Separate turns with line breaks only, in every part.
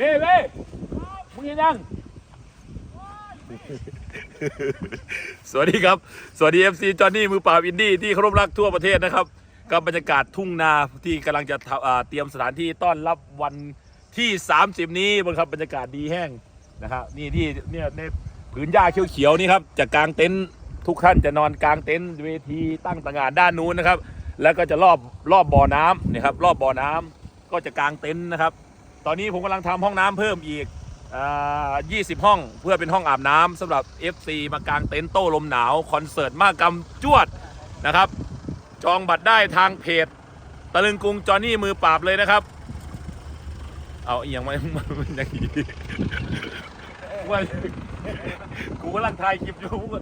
เว้ยเว้มึงยังสวัสดีครับ สวัสดี FC จอห์นนี่มือปราบอินดี้ที่เคารพรักทั่วประเทศนะครับ กับบรรยากาศทุ่งนาที่กำลังจะทำเตรียมสถานที่ต้อนรับวันที่ 30 นี้บนครับบรรยากาศดีแห้งนะครับนี่ที่เนี่ยในผืนหญ้าเขียวๆนี่ครับจะกางเต็นท์ทุกท่านจะนอนกางเต็นท์เวทีตั้งต่างงานด้านนู้นนะครับ แล้วก็จะรอบรอบบ่อน้ำนะครับรอบบ่อน้ำก็จะกางเต็นท์นะครับ ตอนนี้ผมกำลังทำห้องน้ำเพิ่มอีกอ่า20ห้องเพื่อเป็นห้องอาบน้ำสำหรับ FC มากางเต็นท์โต้ลมหนาว คอนเสิร์ตมากกรรมจวดนะครับ จองบัตรได้ทางเพจตะลึงกรุงจอห์นนี่มือปราบเลยนะครับ เอาอีกอย่างมามันอย่างนี้ว่ากูกำลังถ่ายคลิปอยู่กูก็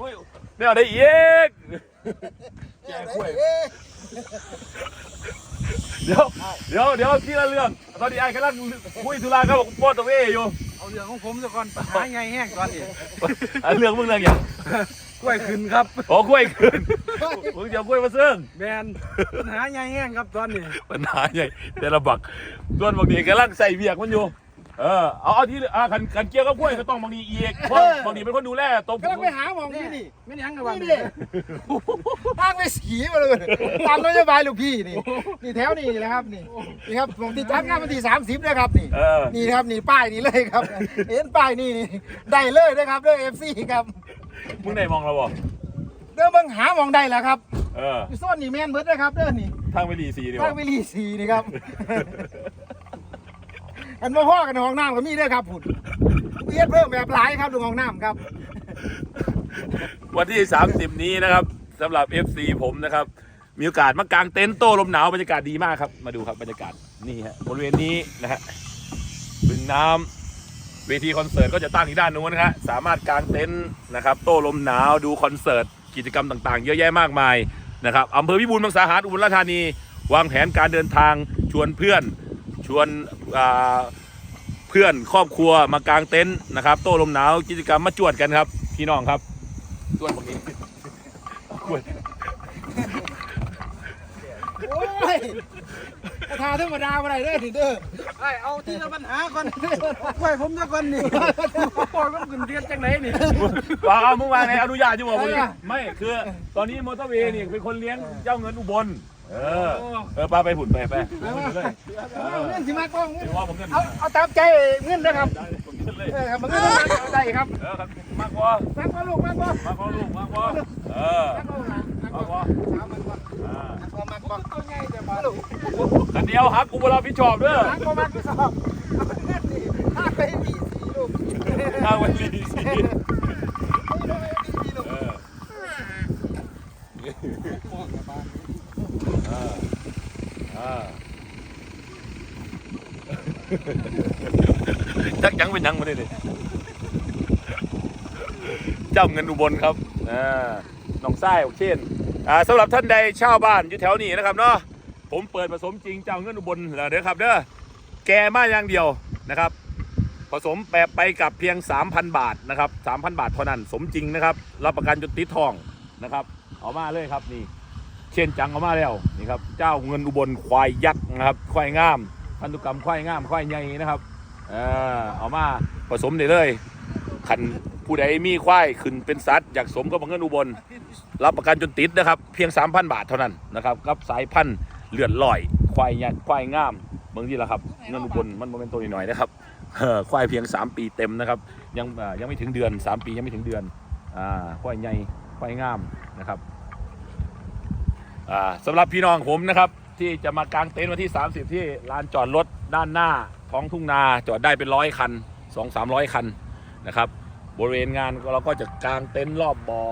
อุ้ยไม่เอาได้อีกแย่กล้วยเดี๋ยวเดี๋ยวเดี๋ยวที่ละเรื่อง ตอนนี้ไอ้กำลังคุยธุระกับพ่อตัวเออยู่
เอาเรื่องของผมซะก่อนปัญหาไงแห้งก่อนนี่
อะเรื่องมึงเรื่องอย่าง
กล้วยขึ้นครับ
ขอกล้วยคืนมึงจะเอากล้วยมาเสื่อง
แมนปัญหาไงแห้งครับตอนนี้
ปัญหาใหญ่แต่ละบักส่วนบางทีกำลังใส่เบียกมันอยู่ เออเอาเอาที่อ่าขันขันเกี่ยวกับกล้วยก็ต้องบางทีอีกเพราะบางทีเป็นคนดูแลตัว
กำลังไปหาหมองนี่นี่ไม่ยังกับว่า
นี่ดิอ้างไปสีมาเลยตามนโยบายลูกพี่นี่นี่แถวนี้นะครับนี่นี่ครับผมที่จัดงานวันที่สามสิบนะครับนี่
เออ
นี่นะครับนี่ป้ายนี่เลยครับ เห็นป้ายนี่นี่ได้เลยนะครับเด้อเอฟซีครับ
มึงได้มองเราบ่
เด้อเบิ่งหามองได้แล้วครับ
เออ
อยู่โซนนี่แม่นเบิดนะครับเด้อนี่
ทางไปดีซีดี
ทาง
บ่
ไปรีสีนี่ครับ อันมาพ่อกันในห้องน้ำก็มีด้อครับผุดเอียดเพิ่มแบบหลายครับดูห้องน้ำครับ
วันที่ 30 นี้นะครับสำหรับ FC ผมนะครับ มีโอกาสมากางเต็นท์โต้ลมหนาวบรรยากาศดีมากครับ มาดูครับบรรยากาศนี่ฮะบริเวณนี้นะฮะบึงน้ำเวทีคอนเสิร์ตก็จะตั้งที่ด้านนู้นนะฮะสามารถกางเต็นท์นะครับโต้ลมหนาวดูคอนเสิร์ตกิจกรรมต่างๆ เยอะแยะมากมายนะครับอำเภอพิบูลมังสาหารอุบลราชธานี วางแผนการเดินทางชวนเพื่อนชวนอ่า พื่อนครอบครัวมากางเต็นท์นะครับ โต้ลมหนาวกิจกรรมมาจวดกันครับ พี่น้องครับส่วนบางนี้กล้วย
โอ้ยประธานธรรมดาอะไรเด้อนี่เด้อ
ไอ้เอาที่ละปัญหาก่อนกล้วยผมซะก่อนนี่ปล่อยมันขึ้นเรียนจังไหนนี่
ว่าเอามึงวางไงอนุญาตอยู่บ่มึงไม่คือ ตอนนี้มอเตอร์เวย์นี่เป็นคนเลี้ยงเจ้าเงินอุบล เออ เออปาไปหุ่นไปไปไปหุ่นเลยเอ
เอา
อ
เงินสิมากล้องเงิน
ถือว่าผมเงิน
เอาเอาตามใจเงินนะครับ
ผมเงินเลย
เออครับมันก็เอาได้ครับ
เออครับมากกว่ามา
กกว่าลูกมากกว่ามา
กกว่าลูกมากกว่าเออ
มากกว่าหลานมากก
มากก
ว่า
ว่า
สามมากกว่า
อ่ามา
กกว่ามากกว่าตัวใหญ่แต่มาลูก
อันเดียวฮักกูบ่รับผิดชอบเด้อ
มากกว่ามากกว่าสอบเอาเงินดิห้าไปดีสี่ลูก
ทางวันลีสิเอออ่าอ่า จักยังเป็นยังมาได้เลยเจ้าเงินอุบลครับอ่าหนองไส้โอเคชนอ่าสำหรับท่านใดเช่าบ้านอยู่แถวนี้นะครับเนาะผมเปิดผสมจริงเจ้าเงินอุบลแล้วเด้อครับเด้อแกมาอย่างเดียวนะครับ ผสมแบบไปกับเพียง 3,000 บาทนะครับ3,000 บาทเท่านั้นสมจริงนะครับ รับประกันจนติดทองนะครับ เอามาเลยครับนี่ เช่นจังเอามาแล้วนี่ครับเจ้าเงินอุบลควายยักษ์นะครับควายงามพันธุกรรมควายงามควายใหญ่นะครับเออเอามาผสมได้เลยขันผู้ใดมีควายขึ้นเป็นสัตว์อยากสมกับเงินอุบล รับประกันจนติดนะครับ เพียง 3,000 บาทเท่านั้นนะครับกับสายพันธุ์เลือดลอย ควายยักษ์ควายงามเมืองที่ละครับเงินอุบลมันโมเมนตัวหน้อยๆนะครับเออควายเพียง 3 ปีเต็มนะครับ ยังยังไม่ถึงเดือน 3 ปียังไม่ถึงเดือนอ่าควายใหญ่ควายงามนะครับ สำหรับพี่น้องผมนะครับ ที่จะมากางเต็นท์วันที่ 30 ที่ลานจอดรถด้านหน้าท้องทุ่งนาจอดได้เป็นร้อยคัน 2 3 0 0 คันนะครับบริเวณงานเราก็จะกางเต็นท์รอบบอ่อ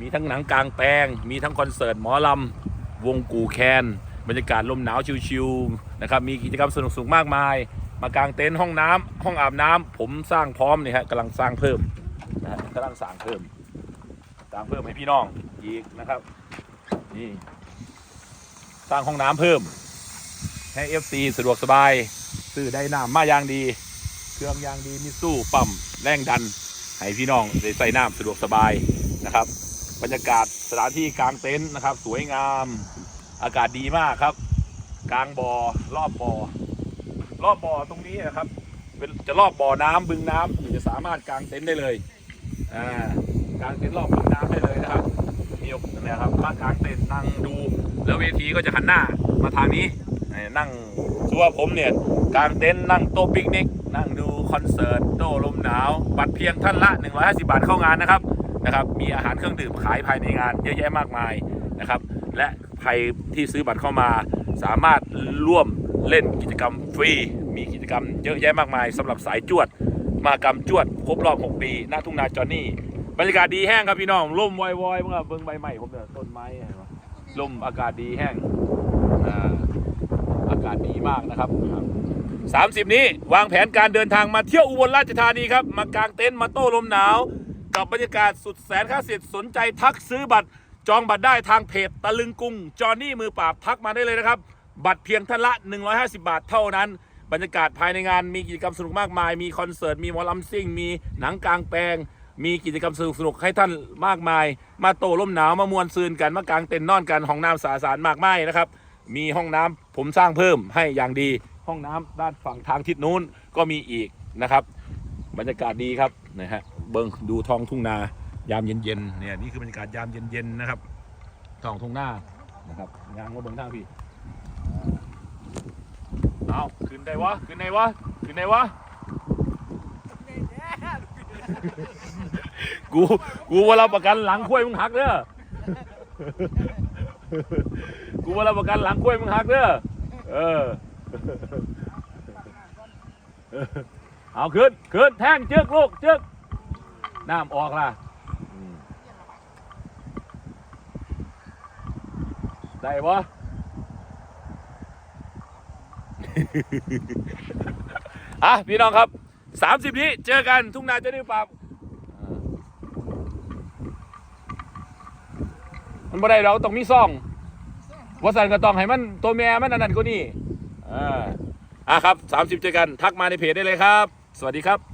มีทั้งหนังกลางแปลง มีทั้งคอนเสิร์ตหมอลำ วงกูแคน บรรยากาศลมหนาวชิวๆนะครับมีกิจกรรมสนุกๆมากมาย มากางเต็นท์ห้องน้ำห้องอาบน้ำผมสร้างพร้อมนี่ฮะกำลังสร้างเพิ่มนะฮะกำลังสร้างเพิ่มสร้างเพิ่มให้พี่น้องอีกนะครับนี่ สร้างห้องน้ำเพิ่ม ให้ FC สะดวกสบายซื้อได้น้ำมาอย่างดี เครื่องยางดีมิสู้ปั๊มแรงดัน ให้พี่น้องได้ใส่น้ำสะดวกสบายนะครับ บรรยากาศสถานที่กลางเต็นท์นะครับ สวยงามอากาศดีมากครับ กลางบอ่อรอบบอ่อรอบบ่อตรงนี้นะครับเป็นจะรอบบ่อน้ำบึงน้ำอยู่จะสามารถกางเต็นท์ได้เลย อ่ากางเต็นท์รอบบึงน้ำได้เลยนะครับ มีโอกนะครับมากางเต็นท์นั่งดู แล้วเวทีก็จะหันหน้ามาทางนี้นั่งชัวาผมเนี่ยกางเต็นท์นั่งโต๊ะปิกนิกนั่งดูคอนเสิร์ตโต้ลมหนาวบัตรเพียงท่านละ 150 บาทเข้างานนะครับนะครับ มีอาหารเครื่องดื่มขายภายในงานเยอะแยะมากมายนะครับ และใครที่ซื้อบัตรเข้ามา สามารถร่วมเล่นกิจกรรมฟรี มีกิจกรรมเยอะแยะมากมายสำหรับสายจวด มากรรมจวด ครบรอบ 6 ปี หน้าทุ่งนาจอนนี่ รรยากาศดีแห้งครับพี่น้องร่มวอยๆเมื่อเบิ่งใบใหม่ผมเนี่ยต้นไม้เห็นปะร่มอากาศดีแห้งอ่าอากาศดีมากนะครับ30นี้วางแผนการเดินทางมาเที่ยวอุบลราชธานีครับมากางเต็นท์มาโต้ลมหนาว กับบรรยากาศสุดแสนค่าสิทธิ์สนใจทักซื้อบัตรจองบัตรได้ทางเพจตะลึงกรุงจอห์นนี่มือปราบทักมาได้เลยนะครับ บัตรเพียงท่านละ 150 บาทเท่านั้น บรรยากาศภายในงานมีกิจกรรมสนุกมากมาย มีคอนเสิร์ต มีมอลำซิ่ง มีหนังกลางแปลง มีกิจกรรมสนุกสนุกให้ท่านมากมาย มาโต้ลมหนาวมามวนซืนกันมากางเต็นท์นอนกันห้องน้ำสาสารมากมายนะครับ มีห้องน้ำผมสร้างเพิ่มให้อย่างดี ห้องน้ำด้านฝั่งทางทิศนู้นก็มีอีกนะครับ บรรยากาศดีครับนะฮะเบิ้งดูท้องทุ่งนายามเย็นๆเนี่ยนี่คือบรรยากาศยามเย็นๆนะครับท้องทุ่งนานะครับยางมาเบิ้งทางพี่เอาขึ้นได้วะขึ้นได้วะขึ้นได้วะ กู กูว่าเราประกันหลังคุ้วยมึงหักเด้อ กูว่าเราประกันหลังคุ้วยมึงหักเด้อ เออ เอาขึ้นขึ้นแท่งจึกลูกจึกน้ำออกล่ะ ได้ปะอะพี่น้องครับ 30 นี้เจอกันทุ่งนาเจะได้ปรับมันบ่ได้เราต้องมีซ่องวสันก็ต้องให้มันตัวแม่มันอันนั้นก็นี่อ่าอะครับ 30 เจอกันทักมาในเพจได้เลยครับ สวัสดีครับ